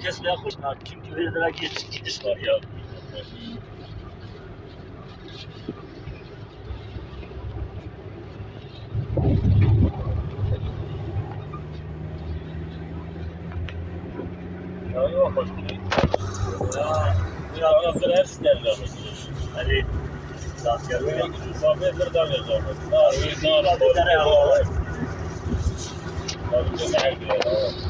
kesmeye koşma. Çünkü verdiler geçiş gidiş var ya. Ya yok hoş. Ya bu yapraklar hepsi derler. Hani Askerler misafirdir derler zaten. Nar, nar, nar. Tabii ki her şey bir yer.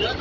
I'm